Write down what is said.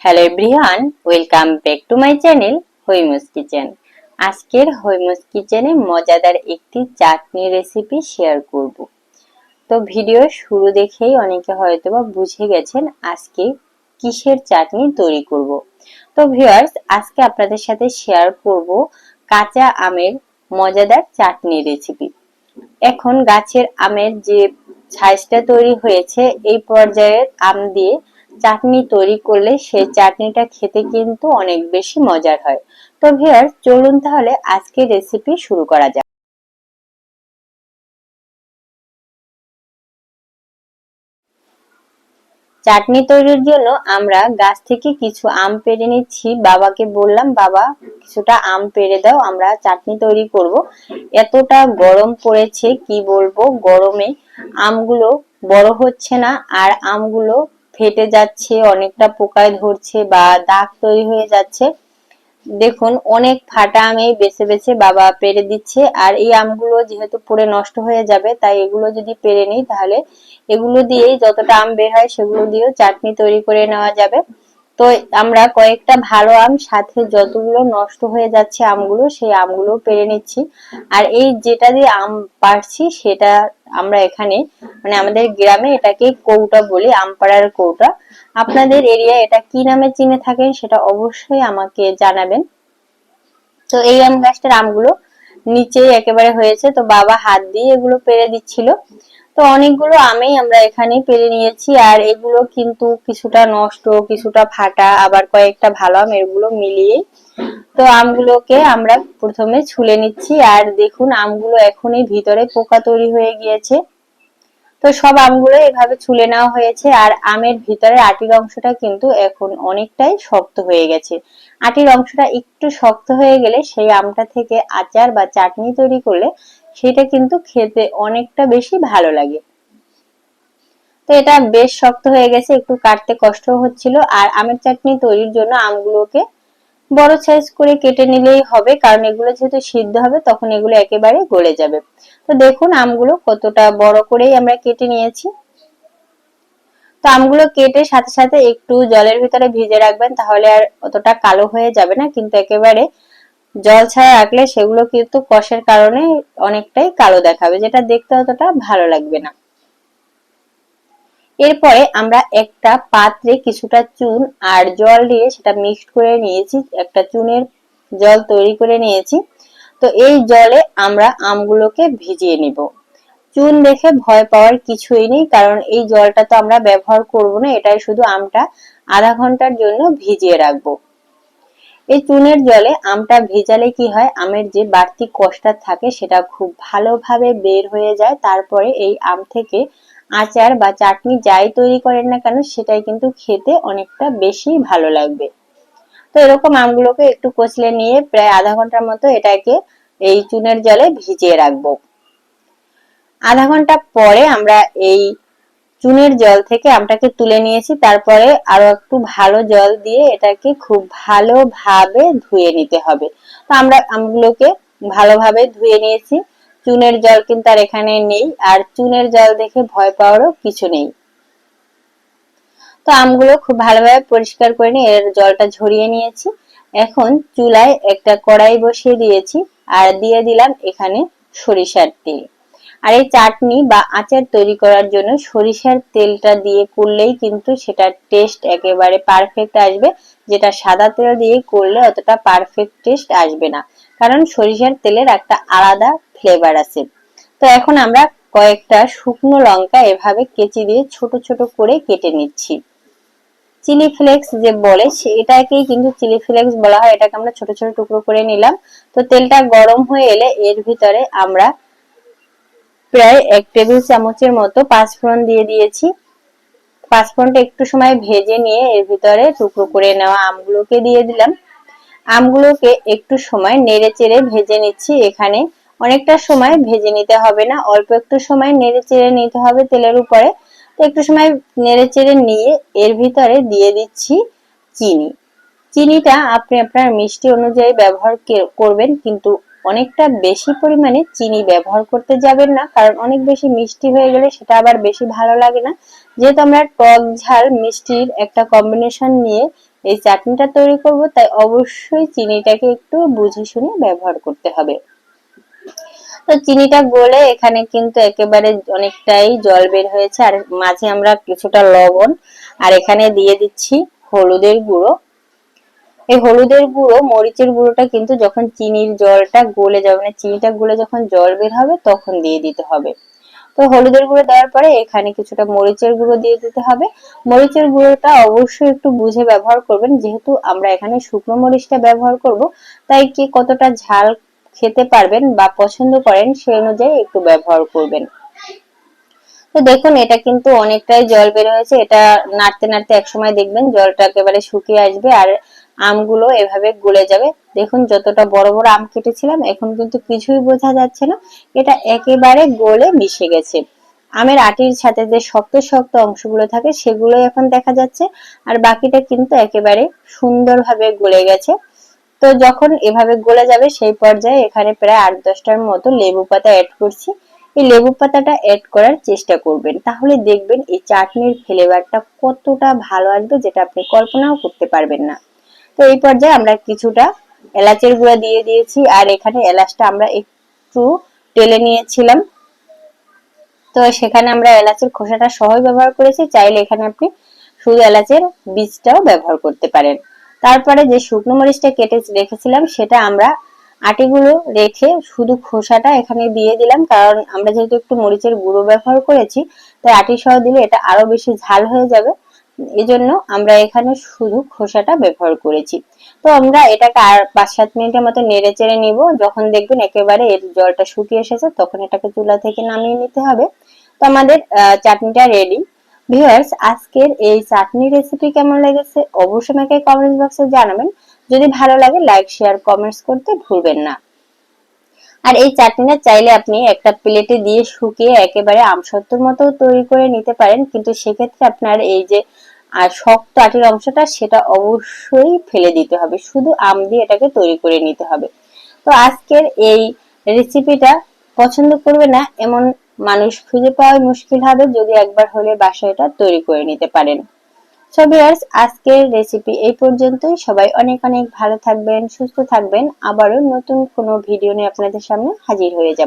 Hello everyone welcome back to my channel Haimo's kitchen আজকের হৈমস কিচেনে মজাদার একটি চাটনি রেসিপি শেয়ার করব। তো ভিডিও শুরু দেখেই অনেকে হয়তো বা বুঝে গেছেন আজকে কিসের চাটনি তৈরি করব। তো ভিউয়ার্স আজকে আপনাদের সাথে শেয়ার করব কাঁচা আমের মজাদার চাটনি রেসিপি এখন গাছের আমের যে সাইজটা তৈরি হয়েছে, এই পর্যায়ের আম দিয়ে চাটনি তৈরি করলে সেই চাটনিটা খেতে কিন্তু অনেক বেশি মজার হয়। তো ভিয়ার চলুন তাহলে আজকে রেসিপি শুরু করা যাক। চাটনি তৈরির জন্য আমরা গাছ থেকে কিছু আম পেরে নিচ্ছি। বাবাকে বললাম, বাবা, কিছুটা আম পেরে দাও, আমরা চাটনি তৈরি করব। এতটা গরম পড়েছে, কি বলব? গরমে আমগুলো বড় হচ্ছে না, আর আমগুলো ফেটে যাচ্ছে, অনেকটা পোকায় ধরছে বা দাগ তৈরি হয়ে যাচ্ছে। দেখুন, অনেক ফাটা আমি বেছে বেছে বাবা পেরে দিচ্ছে। আর এই আমগুলো যেহেতু পুড়ে নষ্ট হয়ে যাবে, তাই এগুলো যদি পেরে নিই, তাহলে এগুলো দিয়েই যতটা আম বের হয়, সেগুলো দিয়েও চাটনি তৈরি করে নেওয়া যাবে। তো আমরা কয়েকটা ভালো আম, সাথে যতগুলো নষ্ট হয়ে যাচ্ছে আমগুলো, সেই আমগুলো পেরে নিচ্ছি। আর এই যেটা দিয়ে আম পারছি সেটা আমরা এখানে মানে আমাদের গ্রামে এটাকে কৌটা বলি, আমপাড়ার কৌটা। আপনাদের এরিয়া এটা কি নামে চিনে থাকেন, সেটা অবশ্যই আমাকে জানাবেন। তো এই আম গাছটার আমগুলো নিচে একেবারে হয়েছে, তো বাবা হাত দিয়ে এগুলো পেরে দিচ্ছিল। তো অনেকগুলো আমেই আমরা এখানে পেরে নিয়েছি, আর এগুলো কিন্তু কিছুটা নষ্ট, কিছুটা ফাটা, আবার কয়েকটা ভালো আম এগুলো মিলিয়ে। তো আমগুলোকে আমরা প্রথমে ছুলে নিচ্ছি, আর দেখুন আমগুলো এখনই ভিতরে পোকা তৈরি হয়ে গিয়েছে। তো সব আমগুলো এভাবে ছুলে নেওয়া হয়েছে, আর আমের ভিতরে আটির অংশটা কিন্তু এখন অনেকটাই শক্ত হয়ে গেছে। আটির অংশটা একটু শক্ত হয়ে গেলে সেই আমটা থেকে আচার বা চাটনি তৈরি করলে সেটা কিন্তু খেতে অনেকটা বেশি ভালো লাগে। তো এটা বেশ শক্ত হয়ে গেছে, একটু কাটতে কষ্ট হচ্ছিল। আর আমের চাটনি তৈরির জন্য আমগুলোকে বড় সাইজ করে কেটে নিলেই হবে, কারণ এগুলো যেহেতু সিদ্ধ হবে, তখন এগুলো একেবারে গলে যাবে। তো দেখুন আমগুলো কতটা বড় করেই আমরা কেটে নিয়েছি। তো আমগুলো কেটে সাথে সাথে একটু জলের ভিতরে ভিজে রাখবেন, তাহলে আর অতটা কালো হয়ে যাবে না, কিন্তু একেবারে জল ছাড়া রাখলে সেগুলো কিন্তু কষের কারণে অনেকটাই কালো দেখাবে, যেটা দেখতে অতটা ভালো লাগবে না। এরপরে আমরা একটা পাত্রে কিছুটা চুন আর জল দিয়ে সেটা মিক্সড করে নিয়েছি, একটা চুনের জল তৈরি করে নিয়েছি। তো এই জলে আমরা আমগুলোকে ভিজিয়ে নিব। চুন দেখে ভয় পাওয়ার কিছুই নেই, কারণ এই জলটা তো আমরা ব্যবহার করব না, এটাই শুধু আমটা আধা ঘণ্টার জন্য ভিজিয়ে রাখব। এই চুনের জলে আমটা ভেজালে কি হয়? আমের যে বাড়তি কষ্টা থাকে সেটা খুব ভালোভাবে বের হয়ে যায়। তারপরে এই আম থেকে আচার বা চাটনি যাই তৈরি করেন না কেন, সেটাই কিন্তু খেতে অনেকটা বেশি ভালো লাগবে। তো এরকম আমগুলোকে একটু কচলে নিয়ে প্রায় আধা ঘণ্টার মতো এটাকে এই চুনের জলে ভিজিয়ে রাখব। আধা ঘণ্টা পরে আমরা এই চুনের জল থেকে আমটাকে তুলে নিয়েছি, তারপরে আরও একটু ভালো জল দিয়ে এটাকে খুব ভালোভাবে ধুয়ে নিতে হবে। তো আমরা আমগুলোকে ভালোভাবে ধুয়ে নিয়েছি। চুনের জল কিন্তু আর এখানে নেই, আর চুনের জল দেখে ভয় পাওয়ারও কিছু নেই। তো আমগুলো খুব ভালোভাবে পরিষ্কার করে নিয়ে এর জলটা ঝরিয়ে নিয়েছি। এখন চুলায় একটা কড়াই বসিয়ে দিয়েছি, আর দিয়ে দিলাম এখানে সরিষার তেল। আর এই চাটনি বা আচার তৈরি করার জন্য সরিষার তেলটা দিয়ে করলেই কিন্তু সেটার টেস্ট একেবারে পারফেক্ট আসবে। যেটা সাদা তেল দিয়ে করলে অতটা পারফেক্ট টেস্ট আসবে না। কারণ সরিষার তেলের একটা আলাদা ফ্লেভার আছে। তো এখন আমরা কয়েকটা শুকনো লঙ্কা এভাবে কেচি দিয়ে ছোট ছোট করে কেটে নিচ্ছি। চিলি ফ্লেক্স যে বলে এটাকেই কিন্তু চিলি ফ্লেক্স বলা হয়। এটাকে আমরা ছোট ছোট টুকরো করে নিলাম। তো তেলটা গরম হয়ে এলে এর ভিতরে আমরা প্রায় এক টেবিল চামচের মতো পাঁচফোড়ন দিয়ে দিয়েছি। পাঁচফোড়নটা একটু সময় ভেজে নিয়ে এর ভিতরে টুকরো করে নেওয়া আমগুলোকে দিয়ে দিলাম। আমগুলোকে একটু সময় নেড়ে চেড়ে ভেজে নিচ্ছি। এখানে অনেকটা সময় ভেজে নিতে হবে না, অল্প একটু সময় নেড়ে চেড়ে নিতে হবে তেলের উপরে। তো একটু সময় নেড়ে চেড়ে নিয়ে এর ভিতরে দিয়ে দিচ্ছি চিনি। চিনিটা আপনি আপনার মিষ্টি অনুযায়ী ব্যবহার করবেন, কিন্তু অনেকটা বেশি পরিমাণে চিনি ব্যবহার করতে যাবেন না, কারণ অনেক বেশি মিষ্টি হয়ে গেলে সেটা আবার বেশি ভালো লাগে না। যেহেতু আমরা টক ঝাল, মিষ্টির একটা কম্বিনেশন নিয়ে এই চাটনিটা তৈরি করব, তাই অবশ্যই চিনিটাকে একটু বুঝে শুনে ব্যবহার করতে হবে। তো চিনিটা গলে এখানে কিন্তু একেবারে অনেকটাই জল বের হয়েছে, আর মাঝে আমরা কিছুটা লবণ, আর এখানে দিয়ে দিচ্ছি হলুদের গুঁড়ো। এই হলুদের গুঁড়ো, মরিচের গুঁড়োটা কিন্তু যখন চিনির জলটা গলে যাবে মানে চিনিটা গলে যখন জল বের হবে তখন দিয়ে দিতে হবে। তো হলুদের গুঁড়ো দেওয়ার পরে এখানে কিছুটা মরিচের গুঁড়ো দিয়ে দিতে হবে। মরিচের গুঁড়োটা অবশ্যই একটু বুঝে ব্যবহার করবেন, যেহেতু আমরা এখানে শুকনো মরিচটা ব্যবহার করব, তাই কি কতটা ঝাল খেতে পারবেন বা পছন্দ করেন সেই অনুযায়ী একটু ব্যবহার করবেন। তো দেখুন, এটা কিন্তু অনেকটাই জল বের হয়েছে। এটা নাড়তে নাড়তে একসময় দেখবেন জলটা একেবারে শুকিয়ে আসবে, আর আমগুলো এভাবে গলে যাবে। দেখুন, যতটা বড় বড় আম কেটেছিলাম, এখন কিন্তু কিছুই বোঝা যাচ্ছে না। এটা একেবারে গলে মিশে গেছে। আমের আটির সাথে যে শক্ত শক্ত অংশগুলো থাকে সেগুলো এখন দেখা যাচ্ছে। আর বাকিটা কিন্তু একেবারে সুন্দরভাবে গলে গেছে। তো যখন এভাবে গলে যাবে, সেই পর্যায়ে এখানে প্রায় আট দশটার মতো লেবু পাতা অ্যাড করছি। এই লেবু পাতাটা অ্যাড করার চেষ্টা করবেন। তাহলে দেখবেন এই চাটনির ফ্লেভারটা কতটা ভালো আসবে, যেটা আপনি কল্পনাও করতে পারবেন না। তো এই পর্যায়ে আমরা কিছুটা এলাচের গুঁড়া দিয়ে দিয়েছি, আর এখানে এলাচটা আমরা একটু টেলে নিয়েছিলাম। তো সেখানে আমরা এলাচের খোসাটা সহজ ব্যবহার করেছি, চাইলে এখানে আপনি শুধু এলাচের বীজটাও ব্যবহার করতে পারেন। তারপরে যে শুকনো মরিচটা কেটে রেখেছিলাম, সেটা আমরা আটিগুলো রেখে শুধু খোসাটা এখানে দিয়ে দিলাম, কারণ আমরা যেহেতু একটু মরিচের গুঁড়ো ব্যবহার করেছি, তাই আটি সহ দিলে এটা আরও বেশি ঝাল হয়ে যাবে। এজন্য আমরা এখানে শুধু খোসাটা ব্যবহার করেছি। তো আমরা এটাকে আর পাঁচ সাত মিনিটের মতো নেড়ে চেড়ে নিব। যখন দেখবেন একেবারে এর জলটা শুকিয়ে এসেছে, তখন এটাকে চুলা থেকে নামিয়ে নিতে হবে। তো আমাদের চাটনিটা রেডি ভিউয়ার্স আজকের এই চাটনি রেসিপি কেমন লেগেছে অবশ্যই আমাকে কমেন্ট বক্সে জানাবেন। যদি ভালো লাগে লাইক শেয়ার কমেন্টস করতে ভুলবেন না। আর এই চাটনিটা চাইলে আপনি একটা প্লেটে দিয়ে শুকিয়ে একেবারে আমসত্বর মতো তৈরি করে নিতে পারেন। কিন্তু সেক্ষেত্রে আপনার এই যে আর শক্ত আটির অংশটা সেটা অবশ্যই ফেলে দিতে হবে। শুধু আম দিয়ে এটাকে তৈরি করে নিতে হবে। তো আজকের এই রেসিপিটা পছন্দ করবে না, এমন মানুষ খুঁজে পাওয়া মুশকিল হবে যদি একবার হলে বাসায় এটা তৈরি করে নিতে পারেন। সো ভিউয়ার্স আজকের রেসিপি এই পর্যন্তই। সবাই অনেক অনেক ভালো থাকবেন, সুস্থ থাকবেন। আবারও নতুন কোনো ভিডিও নিয়ে আপনাদের সামনে হাজির হয়ে যাব।